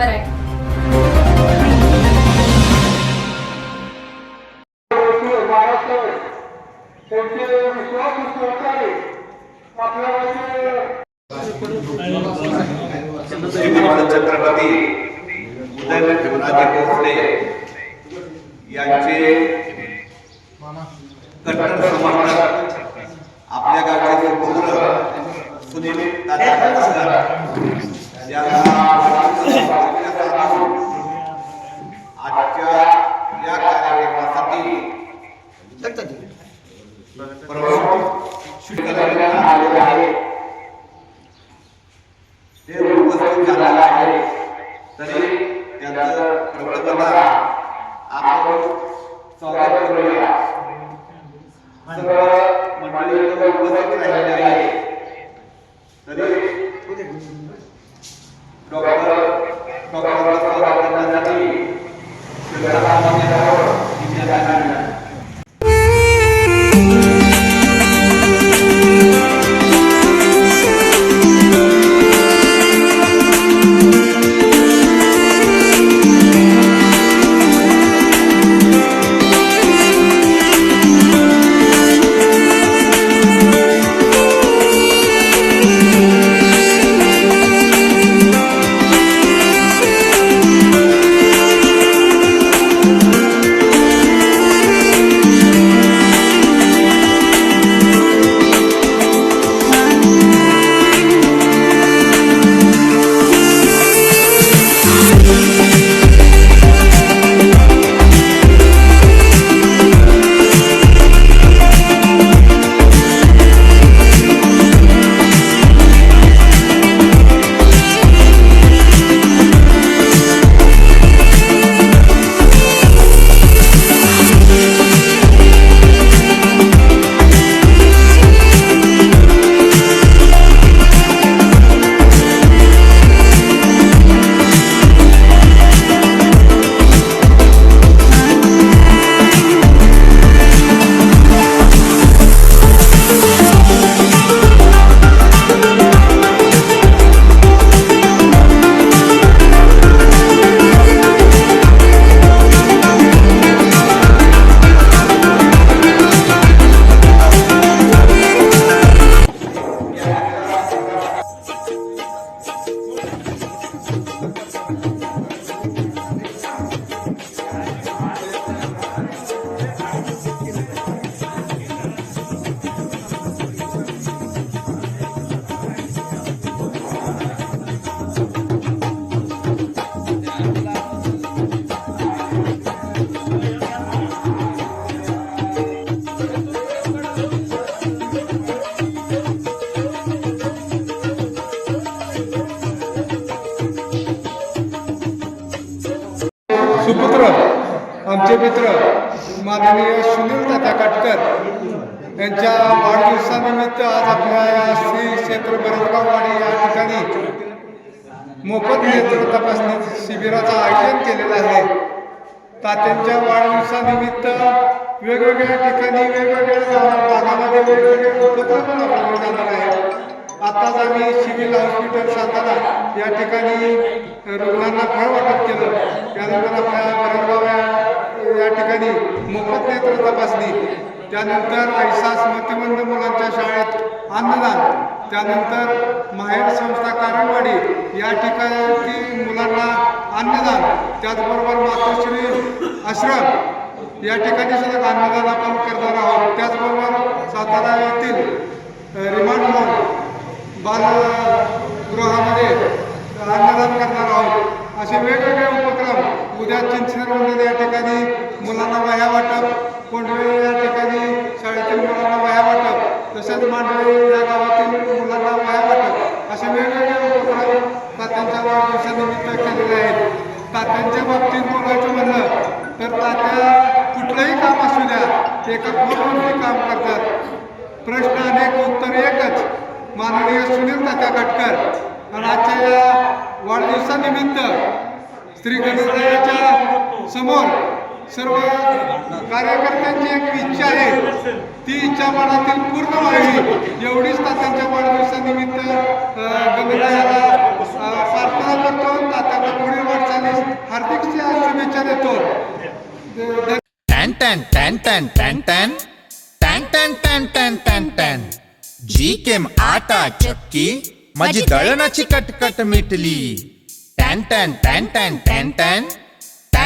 Channel जाणीव मराठी त्यांचे विश्वास सहकार्य आपल्याला श्रीमान छत्रपती उदयनराजे भोसले यांचे कट्टर समर्थक आपल्या गावचे सुपुत्र सुनील दादा हटकर यांना आजच्या या कार्यक्रमासाठी प्रमुख शिक्षकांना आलेले आहेत ते उपस्थित झालेले आहे तरी त्यांचं प्रबोधना आपण स्वागत करूया सर्व मंडळी मित्र माननीय सुनील दादा काटकर यांच्या वाढदिवसानिमित्त आज आपल्या या श्री क्षेत्र बरडगाववाडी या ठिकाणी मोफत नेत्र तपासणी शिबिराचं आयोजन केलेलं आहे. तात्यांच्या वाढदिवसानिमित्त वेगवेगळ्या ठिकाणी वेगवेगळ्या भागामध्ये वेगवेगळे उपक्रम राबवले जाणार आहेत आताच आम्ही सिव्हिल हॉस्पिटल सातारा या ठिकाणी रुग्णांना फळ वाटप केलं. त्यानंतर आपल्या बरडगाव या- ठिकाणी मोफत नेत्र तपासणी त्यानंतर ऐसा स्मृतिमंद मुलांच्या शाळेत अन्नदान त्यानंतर माहेर संस्था कारणवाडी या ठिकाणी मुलांना अन्नदान त्याचबरोबर मातोश्री आश्रम या ठिकाणी सुद्धा अन्नदान आपण करणार आहोत. त्याचबरोबर सातारा येथील रिमांड होम बालगृहामध्ये अन्नदान करणार आहोत. असे वेगवेगळे उपक्रम उद्या चिंचनेरमध्ये या ठिकाणी मुलांना वह्या वाटप कोंडवे या ठिकाणी शाळेतील मुलांना वह्या वाटप तसेच मांडवे या गावातील मुलांना वह्या वाटप असे वेगवेगळे उपक्रम तात्यांच्या वाढदिवसानिमित्त केलेले आहेत. तात्यांच्या बाबतीत बोलायचं म्हणलं तर तात्या कुठलंही काम असू द्या एका फोनवरती काम करतात. प्रश्न अनेक उत्तर एकच. माननीय सुनील तात्या काटकर आणि आजच्या या वाढदिवसानिमित्त श्री गणेशाच्या समोर सर्व कार्यकर्त्यांची एक इच्छा आहे ती इच्छा मनातील पूर्ण व्हावी एवढीच तात्यांच्या वाढदिवसानिमित्त गणरायाला प्रार्थना करतो तात्यांना पुढील वाटचालीस हार्दिक शुभेच्छा देतो टॅन टॅन टॅन टॅन टॅन टॅन टॅन टॅन टॅन टॅन टॅन टॅन जी केम आटा चक्की माझी दळणाची कटकट मिटली टॅन टॅन टॅन टॅन टॅन टॅन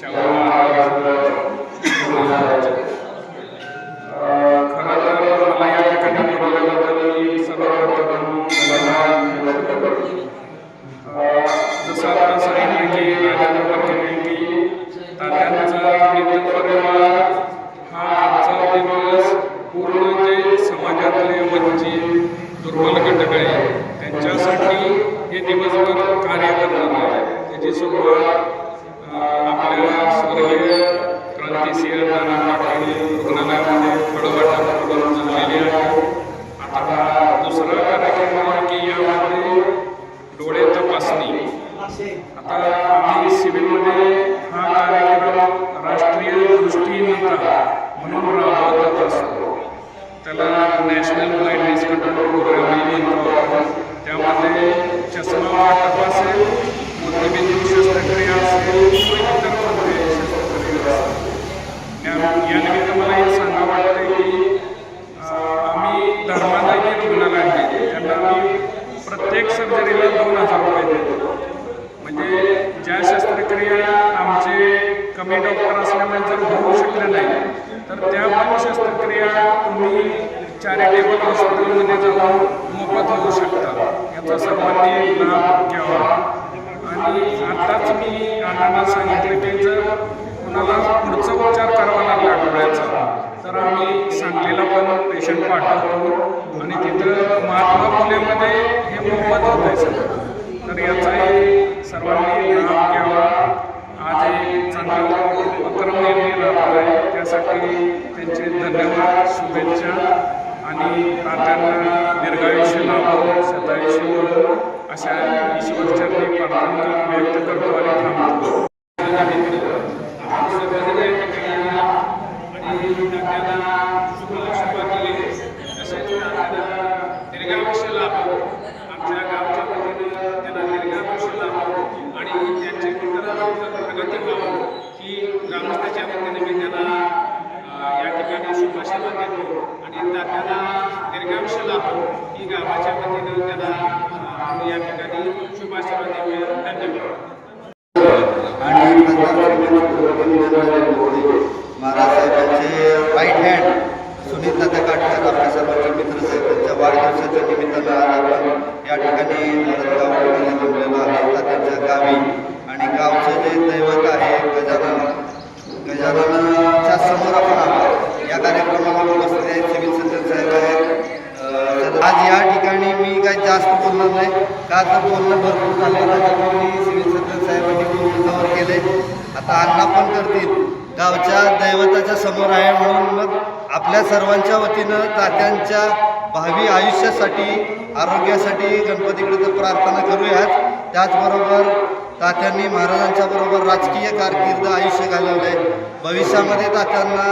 சௌமாக वेळा तुम्ही चॅरिटेबल हॉस्पिटलमध्ये जाऊन मोफत होऊ शकता याचा सर्वांनी लाभ घ्यावा. आणि आत्ताच मी अण्णांना सांगितलं की जर कुणाला पुढचा उपचार करावा लागला डोळ्याचा तर आम्ही सांगलीला पण पेशंट पाठवतो. आणि तिथं महात्मा फुलेमध्ये हे मोफत होत आहे सर तर याचाही सर्वांनी लाभ घ्यावा. आज हे चांगला उपक्रम निर्णय त्यासाठी त्यांचे धन्यवाद शुभेच्छा आणि तात्यांना दीर्घायुष्य लाभो सदायुष्य मिळो अशा ईश्वरचरणी प्रार्थना व्यक्त करतो आणि थांबतो. दीर्घायुष्य लाभो आमच्या गावच्या वतीनं त्यांना दीर्घायुष्य लाभो आणि त्यांची इतर प्रगती व्हावं ही ग्रामस्थाच्या वतीने मी त्यांना अ, या ठिकाणी शुभाशीर्वाद देतो आणि त्यांना दीर्घायुष्य लाभो ही गावाच्या वतीने त्यांना अ, आम्ही या ठिकाणी शुभाशीर्वाद देऊया धन्यवाद आणि महाराज साहेबांचे राईट हँड सुनील तात्या काटकर आपल्या सर्वांचे मित्र आहेत त्यांच्या वाढदिवसाच्या निमित्तानं आज आपण या ठिकाणी मरदगाव ठिकाणी आहे तात्यांच्या गावी आणि गावचं जे दैवत आहे गजानन. गजाननच्या समोर आपण आहोत. या कार्यक्रमाला उपस्थित आहेत सिव्हिल सर्जन साहेब आहेत. आज या ठिकाणी मी काही जास्त बोलणार नाही. का तर बोलणं भरपूर झालं राजाभाऊनी सिव्हिल सर्जन साहेबांनी बोलून कव्हर केले. आता अण्णा पण करतील. गावच्या दैवताच्या समोर आहे म्हणून मग आपल्या सर्वांच्या वतीनं तात्यांच्या भावी आयुष्यासाठी आरोग्यासाठी गणपतीकडे तर प्रार्थना करूयात. त्याचबरोबर तात्यांनी महाराजांच्या बरोबर राजकीय कारकीर्द आयुष्य घालवले भविष्यामध्ये तात्यांना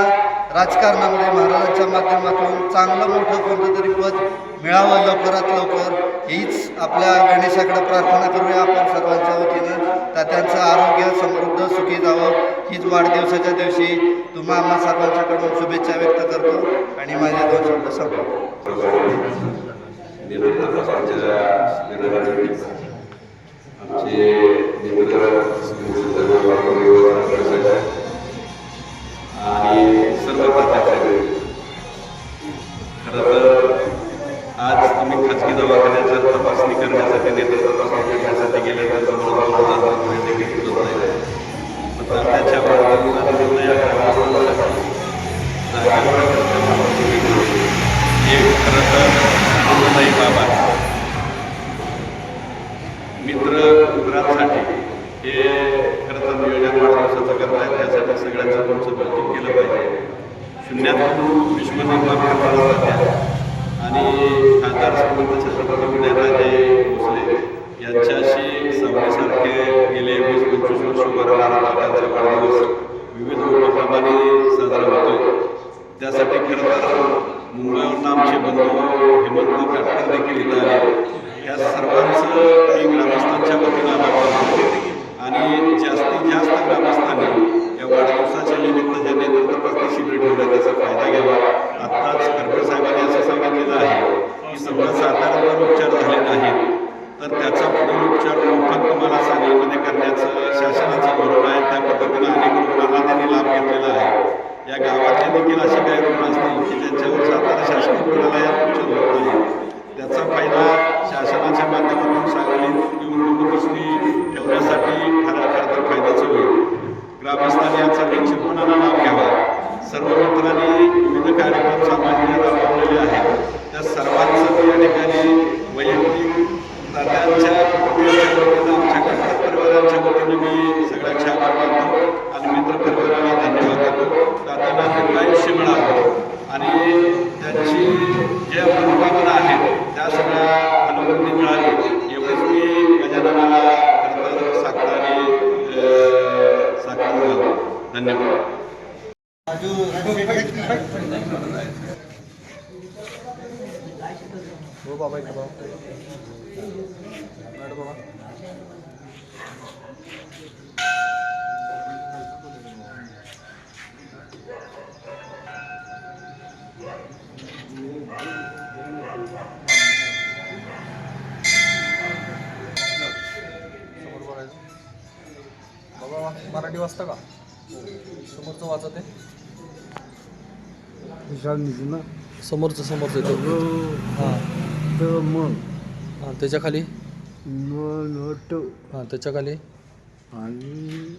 राजकारणामध्ये महाराजांच्या माध्यमातून चांगलं मोठं कोणतं तरी पद मिळावं लवकरात लवकर. हीच आपल्या गणेशाकडे प्रार्थना करूया आपण सर्वांच्या वतीनं. तात्यांचं आरोग्य समृद्ध सुखी जावं. हीच वाढदिवसाच्या दिवशी तुम्हा आम्हा सर्वांच्याकडून शुभेच्छा व्यक्त करतो. आणि माझ्या दोन शब्द संपतो आमचे मित्र आणि सर्व खरं तर तुम्ही खाजगी दवाखान्याच्या तपासणी करण्यासाठी नेत्र तपासणी करण्यासाठी गेले तर जवळजवळ हजार रुपये देखील होत नाही. मात्र त्याच्या बाबतीत खरं तर आनंददायी बाब आहे. मित्र मित्रांसाठी हे खरं तर नियोजन वाढदिवसाचं करतायत त्यासाठी सगळ्यांचं तुमचं कौतुक केलं पाहिजे. शून्यातून विश्वनिर्माण करणारा सध्या आणि खासदार श्रीमंत छत्रपती विनायकराजे भोसले यांच्याशी सावलीसारखे गेले वीस पंचवीस वर्ष उभं त्यांचा वाढदिवस विविध उपक्रमाने साजरा होतोय. त्यासाठी खरं तर मुंबईवरून आमचे बंधू हेमंत काटकर देखील इथं आले. या सर्वांचं मी ग्रामस्थांच्या वतीनं आयुष्य मिळावं आणि त्यांची जे मराठी वाचता का? समोरचं वाचत आहे. समोरचं समोरचं येतं. हां. हां. त्याच्याखाली? हां त्याच्याखाली? आणि